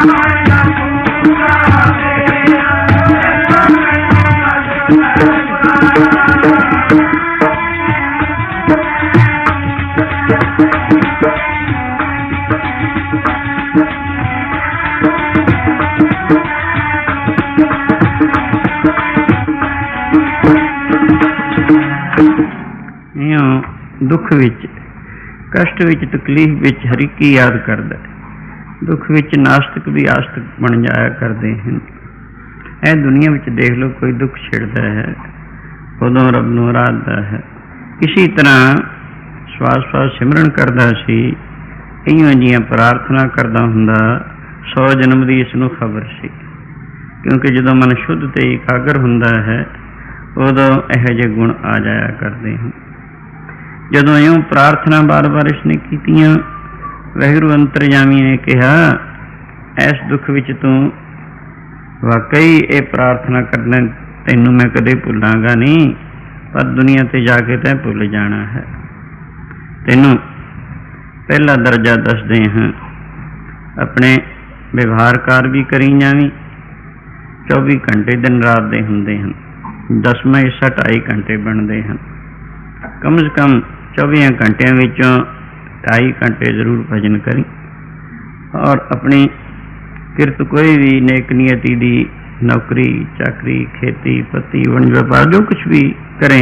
ਇਉਂ ਦੁੱਖ ਵਿੱਚ ਕਸ਼ਟ ਵਿੱਚ ਤਕਲੀਫ ਵਿੱਚ ਹਰੀ ਕੀ ਯਾਦ ਕਰਦਾ ਹੈ। ਦੁੱਖ ਵਿੱਚ ਨਾਸਤਕ ਵੀ ਆਸਤਕ ਬਣ ਜਾਇਆ ਕਰਦੇ ਹਨ। ਇਹ ਦੁਨੀਆ ਵਿੱਚ ਦੇਖ ਲਓ ਕੋਈ ਦੁੱਖ ਛਿੜਦਾ ਹੈ, ਉਦੋਂ ਰੱਬ ਨੂੰ ਆਰਾਧਦਾ ਹੈ। ਇਸੇ ਤਰ੍ਹਾਂ ਸਵਾਸ ਸਵਾਸ ਸਿਮਰਨ ਕਰਦਾ ਸੀ ਇਉਂ ਜੀਆਂ ਪ੍ਰਾਰਥਨਾ ਕਰਦਾ ਹੁੰਦਾ, ਸੌ ਜਨਮ ਦੀ ਇਸ ਨੂੰ ਖਬਰ ਸੀ। ਕਿਉਂਕਿ ਜਦੋਂ ਮਨ ਸ਼ੁੱਧ ਤੇ ਇਕਾਗਰ ਹੁੰਦਾ ਹੈ, ਉਦੋਂ ਇਹੋ ਜਿਹੇ ਗੁਣ ਆ ਜਾਇਆ ਕਰਦੇ ਹਨ। ਜਦੋਂ ਇਉਂ ਪ੍ਰਾਰਥਨਾ ਬਾਰ-ਬਾਰ ਇਸਨੇ ਕੀਤੀਆਂ ਵਹਿਗੁਰੂ ਅੰਤਰਜਾਮੀ ਨੇ ਕਿਹਾ, ਇਸ ਦੁੱਖ ਵਿੱਚ ਤੂੰ ਵਾਕਈ ਇਹ ਪ੍ਰਾਰਥਨਾ ਕਰਨਾ ਤੈਨੂੰ ਮੈਂ ਕਦੇ ਭੁੱਲਾਂਗਾ ਨਹੀਂ, ਪਰ ਦੁਨੀਆ ਤੇ ਜਾ ਕੇ ਤੈਂ ਭੁੱਲ ਜਾਣਾ ਹੈ। ਤੈਨੂੰ ਪਹਿਲਾ ਦਰਜਾ ਦੱਸਦੇ ਹਾਂ। ਆਪਣੇ ਵਿਵਹਾਰਕਾਰ ਵੀ ਕਰੀ ਜਾਵੀਂ 24 ਘੰਟੇ ਦਿਨ ਰਾਤ ਦੇ ਹੁੰਦੇ ਹਨ, ਦਸਵੇਂ ਹਿੱਸਾ ਢਾਈ ਘੰਟੇ ਬਣਦੇ ਹਨ। ਕਮ ਸੇ ਕਮ 24 ਘੰਟਿਆਂ ਵਿੱਚੋਂ ਢਾਈ ਘੰਟੇ ਜ਼ਰੂਰ ਭਜਨ ਕਰੀ ਔਰ ਆਪਣੀ ਕਿਰਤ ਕੋਈ ਵੀ ਨੇਕ ਨੀਅਤੀ ਦੀ ਨੌਕਰੀ ਚਾਕਰੀ ਖੇਤੀ ਪੱਤੀ ਵਣਜ ਵਪਾਰ ਜੋ ਕੁਝ ਵੀ ਕਰੇ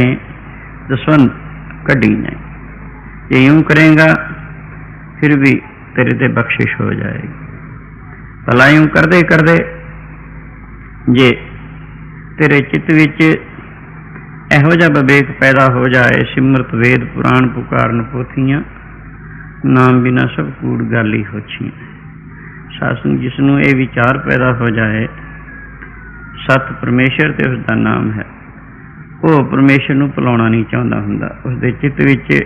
ਦਸਵੰਦ ਕੱਢੀ ਜਾਏ ਜੇ यूं करेगा ਫਿਰ ਵੀ ਤੇਰੇ ਤੇ ਬਖਸ਼ਿਸ਼ ਹੋ ਜਾਏਗੀ ਭਲਾ यूं ਕਰਦੇ ਕਰਦੇ ਜੇ ਤੇਰੇ ਚਿੱਤ ਵਿੱਚ ਇਹੋ ਜਿਹਾ ਵਿਵੇਕ ਪੈਦਾ ਹੋ ਜਾਏ ਸਿਮਰਤ ਵੇਦ ਪੁਰਾਣ ਪੁਕਾਰਨ ਪੋਥੀਆਂ ਨਾਮ ਬਿਨਾ ਸਭ ਕੂੜ ਗਾਲੀ ਹੋਛੀਆਂ ਸਾਸਨ ਜਿਸ ਨੂੰ ਇਹ ਵਿਚਾਰ ਪੈਦਾ ਹੋ ਜਾਏ, ਸਤ ਪਰਮੇਸ਼ਰ ਤੇ ਉਸ ਦਾ ਨਾਮ ਹੈ। ਉਹ ਪਰਮੇਸ਼ਰ ਨੂੰ ਭੁਲਾਉਣਾ ਨਹੀਂ ਚਾਹੁੰਦਾ ਹੁੰਦਾ। ਉਸ ਦੇ ਚਿੱਤ ਵਿੱਚ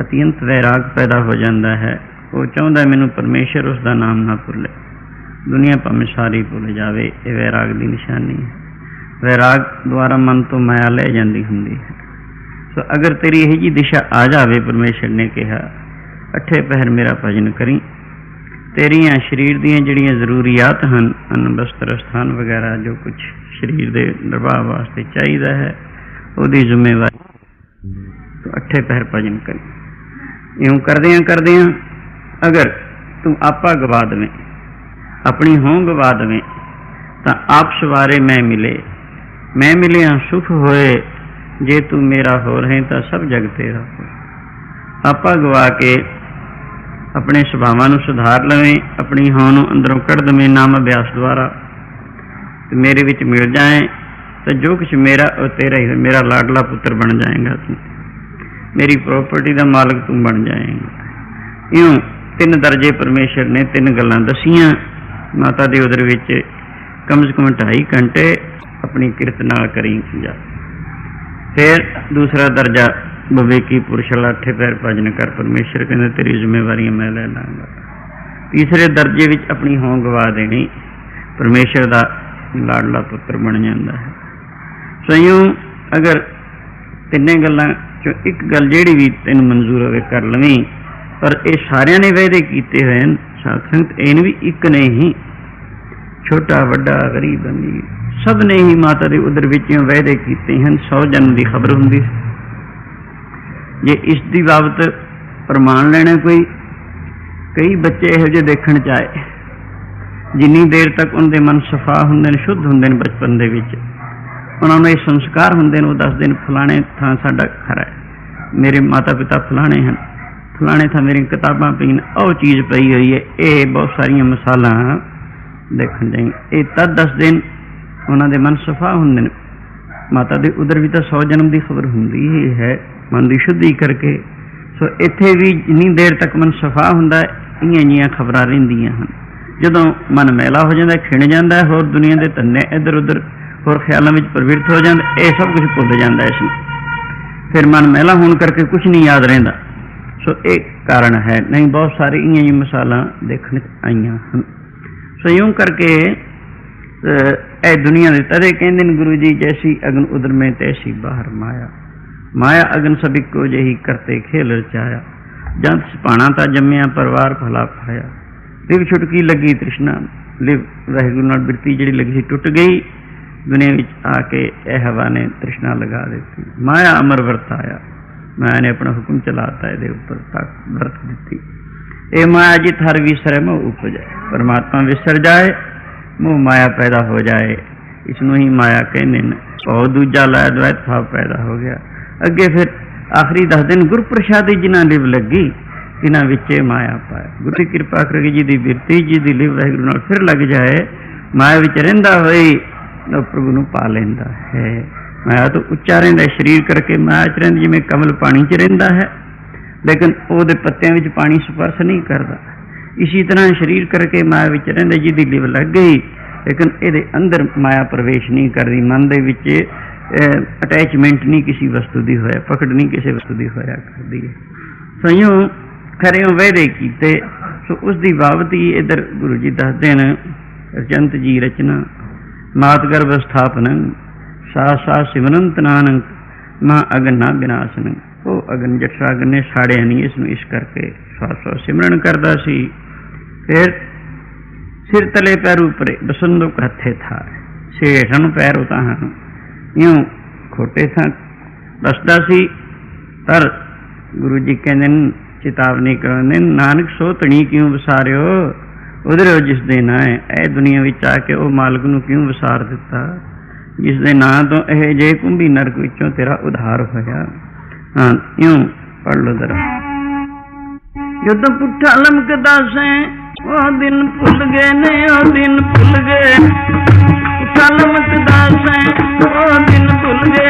ਅਤਿਅੰਤ ਵੈਰਾਗ ਪੈਦਾ ਹੋ ਜਾਂਦਾ ਹੈ। ਉਹ ਚਾਹੁੰਦਾ ਮੈਨੂੰ ਪਰਮੇਸ਼ਰ ਉਸ ਦਾ ਨਾਮ ਨਾ ਭੁੱਲੇ। ਦੁਨੀਆ ਭਾਵੇਂ ਸਾਰੀ ਭੁੱਲ ਜਾਵੇ, ਇਹ ਵੈਰਾਗ ਦੀ ਨਿਸ਼ਾਨੀ ਹੈ। ਵੈਰਾਗ ਦੁਆਰਾ ਮਨ ਤੋਂ ਮਾਇਆ ਲੈ ਜਾਂਦੀ ਹੁੰਦੀ ਹੈ। ਸੋ ਅਗਰ ਤੇਰੀ ਇਹ ਜੀ ਦਿਸ਼ਾ ਆ ਜਾਵੇ, ਪਰਮੇਸ਼ਰ ਨੇ ਕਿਹਾ ਅੱਠੇ ਪਹਿਰ ਮੇਰਾ ਭਜਨ ਕਰੀ। ਤੇਰੀਆਂ ਸਰੀਰ ਦੀਆਂ ਜਿਹੜੀਆਂ ਜ਼ਰੂਰੀਆਤ ਹਨ ਅਨ ਬਸਤਰ ਸਥਾਨ ਵਗੈਰਾ, ਜੋ ਕੁਝ ਸਰੀਰ ਦੇ ਨਿਰਵਾਹ ਵਾਸਤੇ ਚਾਹੀਦਾ ਹੈ, ਉਹਦੀ ਜ਼ਿੰਮੇਵਾਰੀ। ਤੂੰ ਅੱਠੇ ਪਹਿਰ ਭਜਨ ਕਰੀ। ਇਉਂ ਕਰਦਿਆਂ ਕਰਦਿਆਂ, ਅਗਰ ਤੂੰ ਆਪਾ ਗਵਾ ਦੇਵੇਂ, ਆਪਣੀ ਹੋਂ ਗਵਾ ਦੇਵੇਂ, ਤਾਂ ਆਪ ਸਵਾਰੇ ਮੈਂ ਮਿਲੇ। ਮੈਂ ਮਿਲਿਆ ਸੁਖ ਹੋਏ, ਜੇ ਤੂੰ ਮੇਰਾ ਹੋ ਰਹੇ ਤਾਂ ਸਭ ਜਗ ਤੇਰਾ ਹੋਏ। ਆਪਾ ਗਵਾ ਕੇ ਆਪਣੇ ਸੁਭਾਵਾਂ ਨੂੰ ਸੁਧਾਰ ਲਵੇਂ, ਆਪਣੀ ਹੋਂ ਨੂੰ ਅੰਦਰੋਂ ਕੱਢ ਦਵੇਂ ਨਾਮ ਅਭਿਆਸ ਦੁਆਰਾ। ਤੇ ਮੇਰੇ ਵਿੱਚ ਮਿਲ ਜਾਏ, ਤਾਂ ਜੋ ਕੁਝ ਮੇਰਾ ਉਹ ਤੇਰਾ ਹੀ ਮੇਰਾ ਲਾਡਲਾ ਪੁੱਤਰ ਬਣ ਜਾਏਗਾ ਤੂੰ। ਮੇਰੀ ਪ੍ਰਾਪਰਟੀ ਦਾ ਮਾਲਕ ਤੂੰ ਬਣ ਜਾਏਗਾ। ਇਉਂ ਤਿੰਨ ਦਰਜੇ ਪਰਮੇਸ਼ਰ ਨੇ ਤਿੰਨ ਗੱਲਾਂ ਦਸੀਆਂ। ਮਾਤਾ ਦੇ ਉਦਰ ਵਿੱਚ ਕਮ ਸੇ ਕਮ 2.5 ਘੰਟੇ ਆਪਣੀ ਕਿਰਤ ਨਾਲ ਕਰੀ ਜਾ। ਫਿਰ ਦੂਸਰਾ ਦਰਜਾ ਵਿਵੇਕੀ ਪੁਰਸ਼ ਲਾਠੇ ਪੈਰ ਭਜਨ ਕਰ ਪਰਮੇਸ਼ਰ, ਕਹਿੰਦੇ ਤੇਰੀ ਜ਼ਿੰਮੇਵਾਰੀਆਂ ਮੈਂ ਲੈ ਲਾਂਗਾ। ਤੀਸਰੇ ਦਰਜੇ ਵਿੱਚ ਆਪਣੀ ਹੋਂ ਗਵਾ ਦੇਣੀ, ਪਰਮੇਸ਼ਰ ਦਾ ਲਾਡਲਾ ਪੁੱਤਰ ਬਣ ਜਾਂਦਾ ਹੈ। ਸੋ ਅਗਰ ਤਿੰਨੇ ਗੱਲਾਂ ਚੋਂ ਇੱਕ ਗੱਲ ਜਿਹੜੀ ਵੀ ਤੈਨੂੰ ਮਨਜ਼ੂਰ ਹੋਵੇ ਕਰ ਲਵੀਂ, ਪਰ ਇਹ ਸਾਰਿਆਂ ਨੇ ਵਾਅਦੇ ਕੀਤੇ ਹੋਏ ਹਨ ਸਾਧ ਸੰਗਤ ਇਹਨ ਵੀ ਇੱਕ ਨੇ ਹੀ, ਛੋਟਾ, ਵੱਡਾ, ਗਰੀਬ ਅਮੀਰ ਸਭ ਨੇ ਹੀ ਮਾਤਾ ਦੇ ਉਦਰ ਵਿੱਚੋਂ ਵਾਅਦੇ ਕੀਤੇ ਹਨ, ਸੌ ਜਨਮ ਦੀ ਖਬਰ ਹੁੰਦੀ ਸੀ। ਜੇ ਇਸ ਦੀ ਬਾਬਤ ਪ੍ਰਮਾਣ ਲੈਣਾ ਕੋਈ, ਕਈ ਬੱਚੇ ਇਹੋ ਜਿਹੇ ਦੇਖਣ ਚ ਆਏ। ਜਿੰਨੀ ਦੇਰ ਤੱਕ ਉਹਨਾਂ ਦੇ ਮਨ ਸਫਾ ਹੁੰਦੇ ਨੇ, ਸ਼ੁੱਧ ਹੁੰਦੇ ਨੇ ਬਚਪਨ ਦੇ ਵਿੱਚ, ਉਹਨਾਂ ਨੂੰ ਇਹ ਸੰਸਕਾਰ ਹੁੰਦੇ ਨੇ, ਉਹ ਦੱਸਦੇ ਨੇ, ਫਲਾਣੇ ਥਾਂ ਸਾਡਾ ਖਰਾ ਹੈ। ਮੇਰੇ ਮਾਤਾ ਪਿਤਾ ਫਲਾਣੇ ਹਨ। ਫਲਾਣੇ ਥਾਂ ਮੇਰੀਆਂ ਕਿਤਾਬਾਂ ਪਈਆਂ ਉਹ ਚੀਜ਼ ਪਈ ਹੋਈ ਹੈ। ਇਹ ਬਹੁਤ ਸਾਰੀਆਂ ਮਿਸਾਲਾਂ ਦੇਖਣ ਜਾਈ। ਇਹ ਤਦ ਦੱਸਦੇ ਨੇ, ਉਹਨਾਂ ਦੇ ਮਨ ਸਫਾ ਹੁੰਦੇ ਨੇ। ਮਾਤਾ ਦੇ ਉਦਰ ਵੀ ਤਾਂ 100 ਜਨਮ ਦੀ ਖਬਰ ਹੁੰਦੀ ਹੀ ਹੈ। ਮਨ ਦੀ ਸ਼ੁੱਧੀ ਕਰਕੇ। ਸੋ ਇੱਥੇ ਵੀ ਜਿੰਨੀ ਦੇਰ ਤੱਕ ਮਨ ਸਫਾ ਹੁੰਦਾ, ਇਹੀਆਂ ਜੀਆਂ ਖਬਰਾਂ ਰਹਿੰਦੀਆਂ ਹਨ। ਜਦੋਂ ਮਨ ਮੈਲਾ ਹੋ ਜਾਂਦਾ, ਖਿਣ ਜਾਂਦਾ, ਹੋਰ ਦੁਨੀਆ ਦੇ ਧੰਨੇ ਇੱਧਰ ਉੱਧਰ ਹੋਰ ਖਿਆਲਾਂ ਵਿੱਚ ਪ੍ਰਵਿਰਤ ਹੋ ਜਾਂਦਾ, ਇਹ ਸਭ ਕੁਝ ਭੁੱਲ ਜਾਂਦਾ ਇਸ ਨੂੰ। ਫਿਰ ਮਨ ਮੈਲਾ ਹੋਣ ਕਰਕੇ ਕੁਝ ਨਹੀਂ ਯਾਦ ਰਹਿੰਦਾ। ਸੋ ਇਹ ਕਾਰਨ ਹੈ। ਨਹੀਂ, ਬਹੁਤ ਸਾਰੀ ਇਹੀਆਂ ਹੀ ਮਿਸਾਲਾਂ ਦੇਖਣ ਚ ਆਈਆਂ ਹਨ। ਸੋ ਇਉਂ ਕਰਕੇ ਇਹ ਦੁਨੀਆ ਦੇ ਤਰੇ ਕਹਿੰਦੇ ਨੇ, ਗੁਰੂ ਜੀ, ਜੈਸੀ ਅਗਨ ਉਦਰ ਮੈਂ ਤੈਸੀ ਬਾਹਰ ਮਾਇਆ। ਮਾਇਆ ਅਗਨ ਸਭ ਇੱਕੋ ਜਿਹੀ ਕਰਤੇ ਖੇਲ ਰਚਾਇਆ। ਜੰਤ ਸਪਾਣਾ ਤਾਂ ਜੰਮਿਆ, ਪਰਿਵਾਰ ਭਲਾ ਪਾਇਆ। ਲਿਵ ਛੁਟਕੀ ਲੱਗੀ ਤ੍ਰਿਸ਼ਨਾ। ਲਿਵ ਵਾਹਿਗੁਰੂ ਨਾਲ ਬਿਰਤੀ ਜਿਹੜੀ ਲੱਗੀ ਸੀ ਟੁੱਟ ਗਈ। ਦੁਨੀਆ ਵਿੱਚ ਆ ਕੇ ਇਹ ਹਵਾ ਨੇ ਤ੍ਰਿਸ਼ਨਾ ਲਗਾ ਦਿੱਤੀ। ਮਾਇਆ ਅਮਰ ਵਰਤਾਇਆ। ਮਾਇਆ ਨੇ ਆਪਣਾ ਹੁਕਮ ਚਲਾਤਾ, ਇਹਦੇ ਉੱਪਰ ਤੱਕ ਵਰਤ ਦਿੱਤੀ। ਇਹ ਮਾਇਆ ਜਿਤ ਹਰ ਵਿਸਰੇ ਮੋਹ ਉਪਜੈ ਪਰਮਾਤਮਾ ਵਿਸਰ ਜਾਏ, ਮੋਹ ਮਾਇਆ ਪੈਦਾ ਹੋ ਜਾਏ। ਇਸ ਨੂੰ ਹੀ ਮਾਇਆ ਕਹਿੰਦੇ ਨੇ। ਉਹ ਦੂਜਾ ਲੈ ਦ્વੈਤ ਭਾਵ ਪੈਦਾ ਹੋ ਗਿਆ। ਅੱਗੇ ਫਿਰ ਆਖਰੀ ਦਸ ਦਿਨ ਗੁਰ ਪ੍ਰਸਾਦੀ ਜਿਨ੍ਹਾਂ ਲਿਵ ਲੱਗੀ ਇਹਨਾਂ ਵਿੱਚ ਮਾਇਆ ਪਾਇਆ। ਗੁਰੂ ਦੀ ਕਿਰਪਾ ਕਰਕੇ ਜੀ ਦੀ ਬਿਰਤੀ ਜੀ ਦੀ ਲਿਵ ਵਾਹਿਗੁਰੂ ਨਾਲ ਫਿਰ ਲੱਗ ਜਾਏ, ਮਾਇਆ ਵਿੱਚ ਰਹਿੰਦਾ ਹੋਏ, ਉਹ ਪ੍ਰਭੂ ਨੂੰ ਪਾ ਲੈਂਦਾ ਹੈ। ਮਾਇਆ ਤੋਂ ਉੱਚਾ ਰਹਿੰਦਾ ਸਰੀਰ ਕਰਕੇ ਮਾਇਆ ਚ ਰਹਿੰਦਾ, ਜਿਵੇਂ ਕਮਲ ਪਾਣੀ ਚ ਰਹਿੰਦਾ ਹੈ। ਲੇਕਿਨ ਉਹਦੇ ਪੱਤਿਆਂ ਵਿੱਚ ਪਾਣੀ ਸਪਰਸ਼ ਨਹੀਂ ਕਰਦਾ। ਇਸੇ ਤਰ੍ਹਾਂ ਸਰੀਰ ਕਰਕੇ ਮਾਇਆ ਵਿੱਚ ਰਹਿੰਦਾ, ਜਿਹਦੀ ਲਿਵ ਲੱਗ ਗਈ, ਲੇਕਿਨ ਇਹਦੇ ਅੰਦਰ ਮਾਇਆ ਪ੍ਰਵੇਸ਼ ਨਹੀਂ ਕਰਦੀ, ਮਨ ਦੇ ਵਿੱਚ ਅਟੈਚਮੈਂਟ ਨਹੀਂ ਕਿਸੇ ਵਸਤੂ ਦੀ ਹੋਇਆ, ਪਕੜ ਨਹੀਂ ਕਿਸੇ ਵਸਤੂ ਦੀ ਹੋਇਆ ਕਰਦੀ ਹੈ। ਸਈਓ ਖਰਿਓ ਵਹਿਦੇ ਕੀਤੇ, ਸੋ ਉਸ ਦੀ ਬਾਬਤ ਹੀ ਇਧਰ ਗੁਰੂ ਜੀ ਦੱਸਦੇ ਨੇ ਰਚੰਤ ਜੀ ਰਚਨਾ ਮਾਤ ਗਰਭ ਸਥਾਪਨ ਸਾ ਸਾ ਸਿਮਰੰਤ ਨਾਨਕ ਮਾ ਅਗਨ ਨਾ ਬਿਨਾਸਨ। ਉਹ ਅਗਨ ਜਠਰਾ ਅਗਨ ਨੇ ਸਾੜਿਆ ਨਹੀਂ, ਇਸ ਨੂੰ ਇਸ ਕਰਕੇ ਸਾ ਸਾ ਸਿਮਰਨ ਕਰਦਾ ਸੀ। ਫਿਰ ਸਿਰ ਤਲੇ ਪੈਰ ਉਪਰੇ, ਬਸੰਦੁਕ ਹੱਥੇ ਥਾ ਸੇਠਣ ਪੈਰ ਉਤਾਂ ਹਨ ਇਉਂ ਖੋਟੇ ਥਾਂ ਬਸਦਾ ਸੀ ਪਰ ਗੁਰੂ ਜੀ ਕਹਿੰਦੇ ਨੇ, ਚੇਤਾਵਨੀ ਕਰਦੇ ਨਾਨਕ ਸੋ ਤਣੀ ਕਿਉਂ ਵਿਸਾਰਿਓ? ਉਧਰ ਜਿਸ ਦੇ ਨਾਂ ਹੈ, ਇਹ ਦੁਨੀਆ ਵਿੱਚ ਆ ਕੇ ਉਹ ਮਾਲਕ ਨੂੰ ਕਿਉਂ ਵਿਸਾਰ ਦਿੱਤਾ? ਜਿਸ ਦੇ ਨਾਂ ਤੋਂ ਇਹ ਜੇ ਕੁੰਭੀ ਨਰਕ ਵਿੱਚੋਂ ਤੇਰਾ ਉਧਾਰ ਹੋਇਆ। ਹਾਂ, ਇਉਂ ਪੜ ਲੋ ਜਰਾ। ਜਦੋਂ ਪੁੱਠਾ ਲਮਕਦਾ ਸੈਂ, ਉਹ ਦਿਨ ਭੁੱਲ ਗਏ ਨੇ, ਉਹ ਦਿਨ ਭੁੱਲ ਗਏ। ਪੁੱਠਾ ਲਮਕਦਾ ਸੈਂ ਉਹ ਦਿਨ ਭੁੱਲ ਗਏ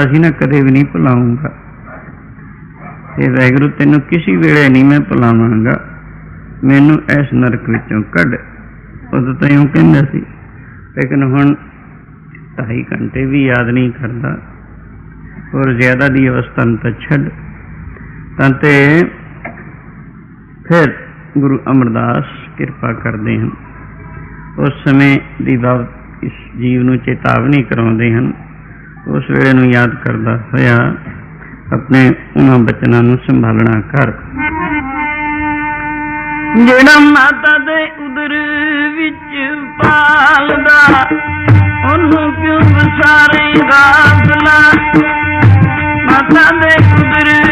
ਤਾਂ ਸੀ ਨਾ, ਕਦੇ ਵੀ ਨਹੀਂ ਭੁਲਾਉਂਗਾ। ਤੇ ਵੈਗਰੂ ਤੈਨੂੰ ਕਿਸੇ ਵੇਲੇ ਨਹੀਂ ਮੈਂ ਭੁਲਾਵਾਂਗਾ। ਮੈਨੂੰ ਇਸ ਨਰਕ ਵਿੱਚੋਂ ਕੱਢ। ਉਦੋਂ ਤਾਂ ਇਉਂ ਕਹਿੰਦਾ ਸੀ। ਲੇਕਿਨ ਹੁਣ ਢਾਈ ਘੰਟੇ ਵੀ ਯਾਦ ਨਹੀਂ ਕਰਦਾ। ਔਰ ਜ਼ਿਆਦਾ ਦੀ ਅਵਸਥਾ ਨੂੰ ਤਾਂ ਛੱਡ। ਤਾਂ ਤੇ ਫਿਰ ਗੁਰੂ ਅਮਰਦਾਸ ਕਿਰਪਾ ਕਰਦੇ ਹਨ। ਉਸ ਸਮੇਂ ਦੀ ਬਾਬਤ ਇਸ ਜੀਵ ਨੂੰ ਚੇਤਾਵਨੀ ਕਰਾਉਂਦੇ ਹਨ। ਉਸ ਵੇਲੇ ਨੂੰ ਯਾਦ ਕਰਦਾ ਹੋਇਆ ਆਪਣੇ ਉਹਨਾਂ ਬਚਨਾਂ ਨੂੰ ਸੰਭਾਲਣਾ ਕਰ। ਜਿਹੜਾ ਮਾਤਾ ਦੇ ਉਦਰ ਵਿੱਚ ਪਾਲਦਾ, ਉਹਨੂੰ ਕਿਉਂ ਵਿਸਾਰੇ ਗਾਫਲਾ ਮਾਤਾ ਦੇ ਉਦਰ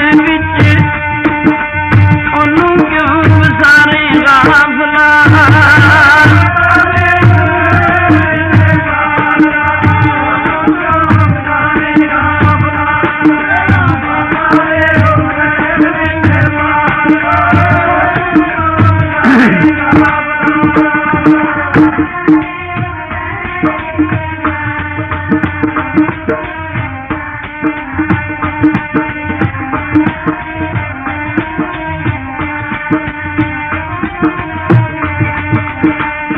ਜਿਹੜਾ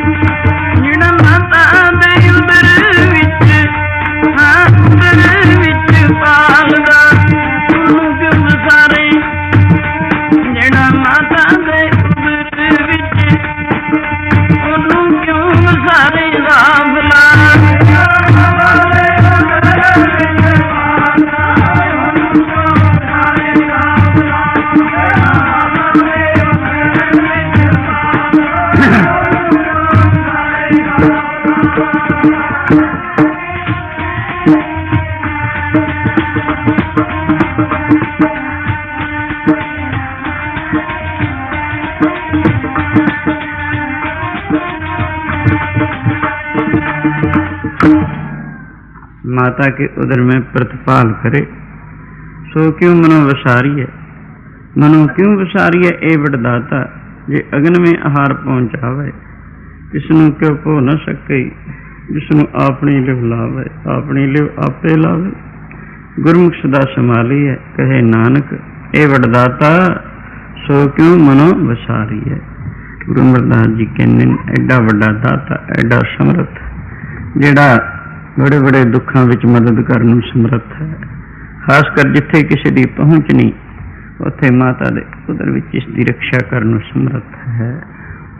दाता के उदर में प्रतिपाल करे ਸੋ ਕਿਉ ਮਨੋ ਵਿਸਾਰੀਏ ਮਨੋ ਕਿਉ ਵਿਸਾਰੀਏ ਏ ਵਡਦਾਤਾ, ਜੇ ਅਗਨ ਮੇ ਆਹਾਰ ਪਹੁੰਚਾਵੇ ਕਿਸ ਨੂੰ ਕਿਉ ਭੋ ਨ ਸਕੇ ਜਿਸ ਨੂੰ ਆਪਣੀ ਲਿਵ ਲਾਵੇ, ਆਪਣੀ ਲਿਵ ਆਪੇ ਲਾਵੇ। ਗੁਰਮੁਖ ਸਦਾ ਸਮਾਲੀ ਹੈ ਕਹੇ ਨਾਨਕ ਏ ਵਡਦਾਤਾ, ਸੋ ਕਿਉ ਮਨੋ ਵਿਸਾਰੀਏ ਗੁਰੂ ਅਮਰਦਾਸ ਜੀ ਕਹਿੰਦੇ ਐਡਾ ਵੱਡਾ ਦਾਤਾ, ਐਡਾ ਸਮਰਥ, ਜਿਹੜਾ ਬੜੇ ਬੜੇ ਦੁੱਖਾਂ ਵਿੱਚ ਮਦਦ ਕਰਨ ਨੂੰ ਸਮਰੱਥ ਹੈ। ਖਾਸ ਕਰ ਜਿੱਥੇ ਕਿਸੇ ਦੀ ਪਹੁੰਚ ਨਹੀਂ, ਉੱਥੇ ਮਾਤਾ ਦੇ ਉਦਰ ਵਿੱਚ ਇਸ ਦੀ ਰੱਖਿਆ ਕਰਨ ਨੂੰ ਸਮਰੱਥ ਹੈ।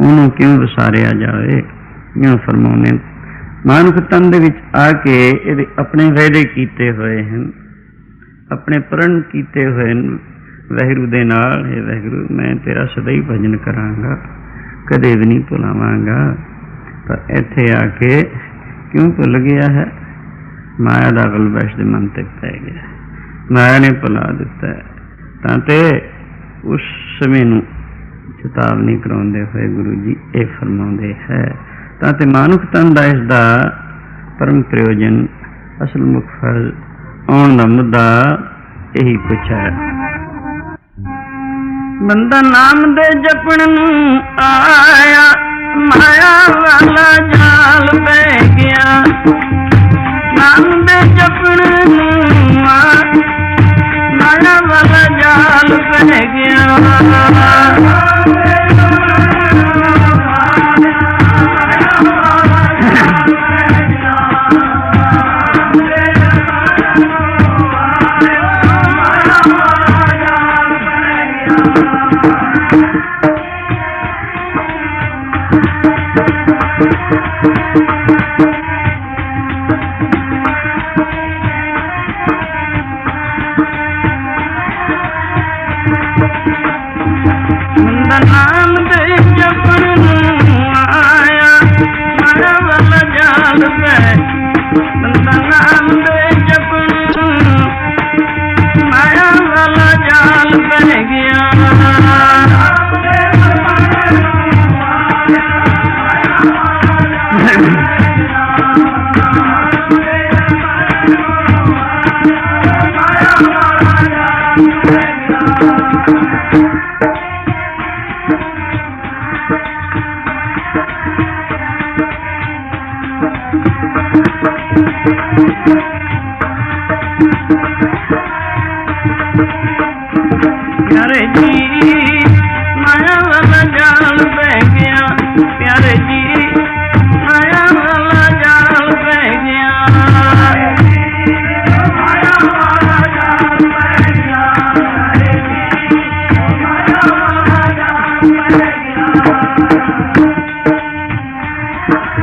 ਉਹਨੂੰ ਕਿਉਂ ਵਿਸਾਰਿਆ ਜਾਵੇ? ਕਿਉਂ ਫਰਮਾਉਨੇ ਮਾਨੁਖ ਤਨ ਦੇ ਵਿੱਚ ਆ ਕੇ ਇਹਦੇ ਆਪਣੇ ਵਾਅਦੇ ਕੀਤੇ ਹੋਏ ਹਨ। ਆਪਣੇ ਪ੍ਰਣ ਕੀਤੇ ਹੋਏ ਹਨ। ਵਹਿਰੂ ਦੇ ਨਾਲ ਇਹ ਵਹਿਰੂ ਮੈਂ ਤੇਰਾ ਸਦਾ ਹੀ ਭਜਨ ਕਰਾਂਗਾ। ਕਦੇ ਵੀ ਨਹੀਂ ਭੁਲਾਵਾਂਗਾ। ਪਰ ਇੱਥੇ ਆ ਕੇ ਕਿਉਂ ਭੁੱਲ ਗਿਆ ਹੈ? ਮਾਇਆ ਦਾ ਗਲਬਾ ਇਸ ਦੇ ਮਨ ਤੇ ਪੈ ਗਿਆ ਮਾਇਆ ਨੇ ਭੁਲਾ ਦਿੱਤਾ ਹੈ। ਤਾਂ ਤੇ ਉਸ ਸਮੇਂ ਨੂੰ ਚੇਤਾਵਨੀ ਕਰਾਉਂਦੇ ਹੋਏ ਗੁਰੂ ਜੀ ਇਹ ਫਰਮਾਉਂਦੇ ਹੈ, ਤਾਂ ਤੇ ਮਾਨੁਖ ਤਨ ਦਾ ਇਸ ਦਾ ਪਰਮ ਪ੍ਰਯੋਜਨ ਅਸਲ ਮੁੱਖ ਫਲ ਆਉਣ ਦਾ ਮੁੱਦਾ ਇਹੀ ਕੁਛ ਹੈ। ਬੰਦਾ ਨਾਮ ਦੇ ਜਪਣ ਨੂੰ ਆਇਆ ਮਾਇਆ ਵਾਲਾ ਜਾਲ ਪੈ ਗਿਆ। ਨਾਮ ਦੇ ਜਪਣ ਨੂੰ ਮਾਇਆ ਵਾਲਾ ਜਾਲ ਪੈ ਗਿਆ। ਨਾਮ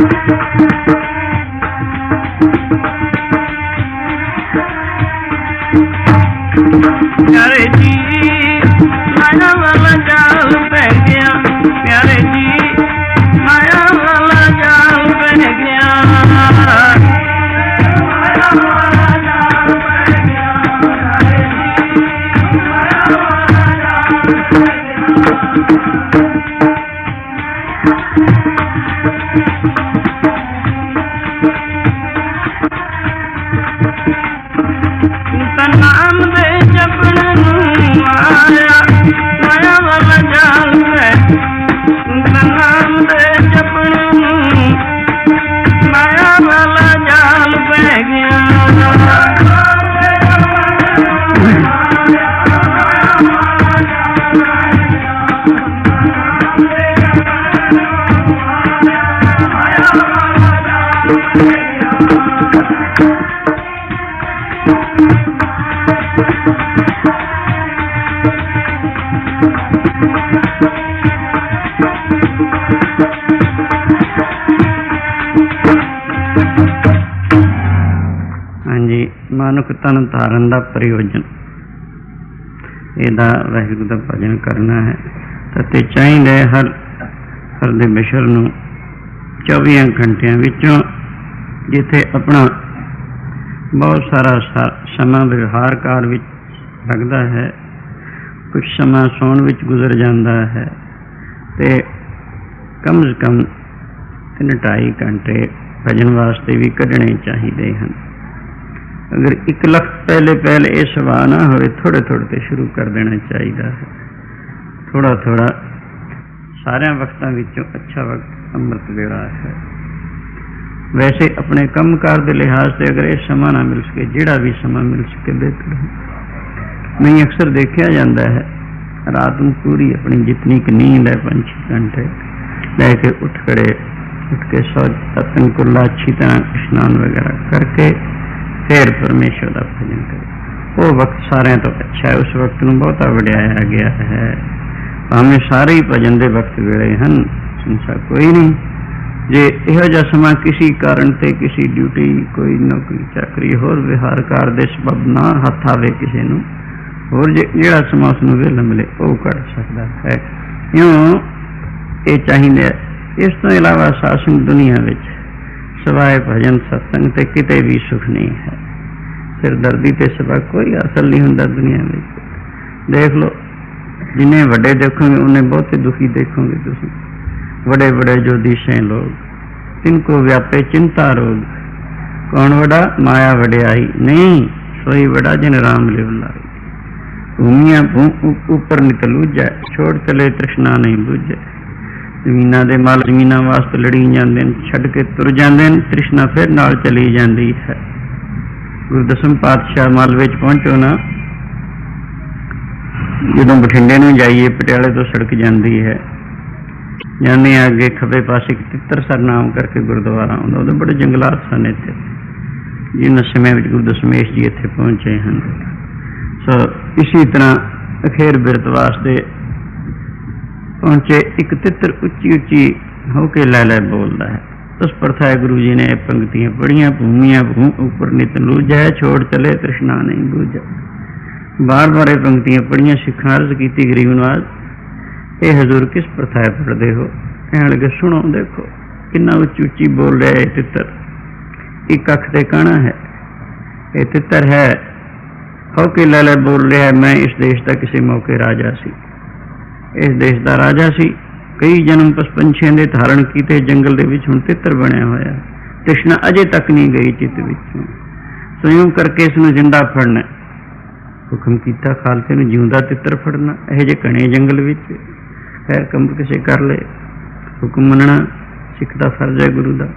Thank you. ਹਾਂਜੀ, ਮਨੁੱਖ ਤਨ ਧਾਰਨ ਦਾ ਪ੍ਰਯੋਜਨ। ਇਹਦਾ ਵਾਹਿਗੁਰੂ ਦਾ ਭਜਨ ਕਰਨਾ ਹੈ। ਤਾਂ ਤੇ ਚਾਹੀਦਾ ਹੈ ਹਰ ਹਰ ਦੇ ਬਿਸ਼ਰ ਨੂੰ 24 ਘੰਟਿਆਂ ਵਿੱਚੋਂ ਜਿੱਥੇ ਆਪਣਾ ਬਹੁਤ ਸਾਰਾ ਸਮਾਂ ਵਿਵਹਾਰ ਕਾਰ ਵਿੱਚ ਲੱਗਦਾ ਹੈ। ਕੁਝ ਸਮਾਂ ਸੌਣ ਵਿੱਚ ਗੁਜ਼ਰ ਜਾਂਦਾ ਹੈ ਤੇ ਕਮ ਸੇ ਕਮ ਤਿੰਨ ਢਾਈ ਘੰਟੇ ਭਜਨ ਵਾਸਤੇ ਵੀ ਕੱਢਣੇ ਚਾਹੀਦੇ ਹਨ। ਅਗਰ 1 ਲੱਖ ਪਹਿਲੇ ਪਹਿਲੇ ਇਹ ਸਵਾ ਨਾ ਹੋਵੇ ਥੋੜੇ ਥੋੜੇ ਤੇ ਸ਼ੁਰੂ ਕਰ ਦੇਣਾ ਚਾਹੀਦਾ ਹੈ। ਥੋੜਾ ਥੋੜਾ ਸਾਰਿਆਂ ਵਕਤਾਂ ਵਿੱਚੋਂ ਅੱਛਾ ਵਕਤ ਅੰਮ੍ਰਿਤ ਵੇਲਾ ਹੈ। ਵੈਸੇ ਆਪਣੇ ਕੰਮਕਾਰ ਦੇ ਲਿਹਾਜ਼ ਤੇ ਅਗਰ ਇਹ ਸਮਾਂ ਨਾ ਮਿਲ ਸਕੇ ਜਿਹੜਾ ਵੀ ਸਮਾਂ ਮਿਲ ਸਕੇ ਬਿਹਤਰ ਹੈ ਨਹੀਂ ਅਕਸਰ ਦੇਖਿਆ ਜਾਂਦਾ ਹੈ ਰਾਤ ਨੂੰ ਪੂਰੀ ਆਪਣੀ ਜਿਤਨੀ ਕੁ ਨੀਂਦ ਹੈ ਪੰਜ ਛੇ ਘੰਟੇ ਲੈ ਕੇ ਉੱਠ ਖੜੇ ਉੱਠ ਕੇ ਸੌ ਤਤਨ ਕੁੱਲਾ ਅੱਛੀ ਤਰ੍ਹਾਂ ਇਸ਼ਨਾਨ ਵਗੈਰਾ ਕਰਕੇ ਫਿਰ ਪਰਮੇਸ਼ਰ ਦਾ ਭਜਨ ਕਰੇ ਉਹ ਵਕਤ ਸਾਰਿਆਂ ਤੋਂ ਅੱਛਾ ਹੈ ਉਸ ਵਕਤ ਨੂੰ ਬਹੁਤਾ ਵਡਿਆਇਆ ਗਿਆ ਹੈ ਭਾਵੇਂ ਸਾਰੇ ਹੀ ਭਜਨ ਦੇ ਵਕਤ ਵੇਲੇ ਹਨ ਸੰਸਾਰ ਕੋਈ ਨਹੀਂ ਜੇ ਇਹੋ ਜਿਹਾ ਸਮਾਂ ਕਿਸੇ ਕਾਰਨ ਤੇ ਕਿਸੇ ਡਿਊਟੀ ਕੋਈ ਨੌਕਰੀ, ਚਾਕਰੀ ਹੋਰ ਵਿਹਾਰ ਕਾਰ ਦੇ ਸਬਬ ਨਾ ਹੱਥ ਆਵੇ ਕਿਸੇ ਨੂੰ, ਹੋਰ ਜੇ- ਜਿਹੜਾ ਸਮਾਂ ਉਸ ਨੂੰ ਵੇਲ ਮਿਲੇ, ਉਹ ਕਰ ਸਕਦਾ ਹੈ। ਇਉਂ ਇਹ ਚਾਹੀਦਾ ਇਸ ਤੋਂ ਇਲਾਵਾ ਸਾਸਨ ਦੁਨੀਆ ਵਿੱਚ ਸਵਾਏ ਭਜਨ ਸਤਸੰਗ ਤੇ ਕਿਤੇ ਵੀ ਸੁਖ ਨਹੀਂ ਹੈ। ਸਿਰਦਰਦੀ ਤੇ ਸਵਾ ਕੋਈ ਅਸਲ ਨਹੀਂ ਹੁੰਦਾ ਦੁਨੀਆ ਵਿੱਚ। ਦੇਖ ਲਓ, ਜਿੰਨੇ ਵੱਡੇ ਦੇਖੋਗੇ, ਉਹਨੇ ਬਹੁਤੇ ਦੁਖੀ ਦੇਖੋਗੇ ਤੁਸੀਂ। बड़े बड़े जो दिशे लोग तिनको व्यापे चिंता रोग कौन बड़ा माया वड्याई नहीं सोई बड़ा जिन राम लिव लाई भूमिया भू ऊपर निकल जाए छोड़ चले तृष्णा नहीं बुझे ਜ਼ਮੀਨਾਂ ਦੇ ਮਾਲ ਜ਼ਮੀਨਾਂ ਵਾਸਤੇ ਲੜੀ ਜਾਂਦੇ ਨੇ ਛੱਡ ਕੇ ਤੁਰ ਜਾਂਦੇ ਨੇ ਤ੍ਰਿਸ਼ਨਾ ਫਿਰ ਨਾਲ ਚਲੀ ਜਾਂਦੀ ਹੈ ਗੁਰੂ ਦਸਮ ਪਾਤਸ਼ਾਹ ਮਲ ਵਿੱਚ ਪਹੁੰਚੋ ਨਾ ਜਦੋਂ ਬਠਿੰਡੇ ਨੂੰ ਜਾਈਏ ਪਟਿਆਲੇ ਤੋਂ ਸੜਕ ਜਾਂਦੀ ਹੈ ਜਾਂਦੇ ਹਾਂ ਅੱਗੇ ਖੱਬੇ ਪਾਸੇ ਇੱਕ ਤਿੱਤਰ ਸਰ ਨਾਮ ਕਰਕੇ ਗੁਰਦੁਆਰਾ ਆਉਂਦਾ ਉਹਦੇ ਬੜੇ ਜੰਗਲਾਤ ਸਨ ਇੱਥੇ। ਜਿਨ੍ਹਾਂ ਸਮੇਂ ਵਿੱਚ ਗੁਰੂ ਦਸ਼ਮੇਸ਼ ਜੀ ਇੱਥੇ ਪਹੁੰਚੇ ਹਨ। ਸੋ ਇਸੇ ਤਰ੍ਹਾਂ ਅਖੇਰ ਬਿਰਤ ਵਾਸਤੇ ਪਹੁੰਚੇ, ਇੱਕ ਤਿੱਤਰ ਉੱਚੀ ਉੱਚੀ ਹੋ ਕੇ ਲੈ ਲੈ ਬੋਲਦਾ ਹੈ। ਉਸ ਪ੍ਰਥਾ ਗੁਰੂ ਜੀ ਨੇ ਇਹ ਪੰਕਤੀਆਂ ਪੜੀਆਂ ਭੂਮੀਆਂ, ਭੂ, ਉੱਪਰ ਨਿਤ ਲੂਜੈ, ਛੋੜ ਚਲੇ, ਤ੍ਰਿਸ਼ਨਾ ਨਹੀਂ ਬੂਝੈ ਬਾਰ ਬਾਰ ਇਹ ਪੰਕਤੀਆਂ ਪੜੀਆਂ ਸਿੱਖਾਂ ਅਰਜ਼ ਕੀਤੀ ਗਰੀਬ ਨਵਾਜ਼ ਇਹ ਹਜ਼ੂਰ ਕਿਸ ਪ੍ਰਥਾ ਪੜਦੇ ਹੋ? ਕਹਿਣ ਲੱਗੇ, ਸੁਣੋ, ਦੇਖੋ, ਕਿੰਨਾ ਉੱਚੀ ਉੱਚੀ ਬੋਲ ਰਿਹਾ ਇਹ ਤਿੱਤਰ। ਇੱਕ ਅੱਖ ਤੇ ਕਾਣਾ ਹੈ। ਇਹ ਤਿੱਤਰ ਹੈ। ਹੋ ਕੇ ਲੈ ਲੈ ਬੋਲ ਰਿਹਾ ਮੈਂ ਇਸ ਦੇਸ਼ ਦਾ ਕਿਸੇ ਮੌਕੇ ਰਾਜਾ ਸੀ। ਇਸ ਦੇਸ਼ ਦਾ ਰਾਜਾ ਸੀ। ਕਈ ਜਨਮ ਪਸਪੰਛੀਆਂ ਦੇ ਧਾਰਨ ਕੀਤੇ ਜੰਗਲ ਦੇ ਵਿੱਚ ਹੁਣ ਤਿੱਤਰ ਬਣਿਆ ਹੋਇਆ। ਤ੍ਰਿਸ਼ਨਾ ਅਜੇ ਤੱਕ ਨਹੀਂ ਗਈ ਚਿੱਤ ਵਿੱਚੋਂ। ਸੰਯੋਗ ਕਰਕੇ ਇਸ ਨੂੰ ਜਿੰਦਾ ਫੜਨਾ। ਹੁਕਮ ਕੀਤਾ, ਖਾਲਸੇ ਨੂੰ ਜਿਉਂਦਾ ਤਿੱਤਰ ਫੜਨਾ। ਇਹ ਜੇ ਘਣੇ ਜੰਗਲ ਵਿੱਚ ਖੈਰ ਕੰਮ ਕਿਸੇ ਕਰ ਲਏ ਹੁਕਮ ਮੰਨਣਾ ਸਿੱਖ ਦਾ ਫਰਜ਼ ਹੈ ਗੁਰੂ ਦਾ।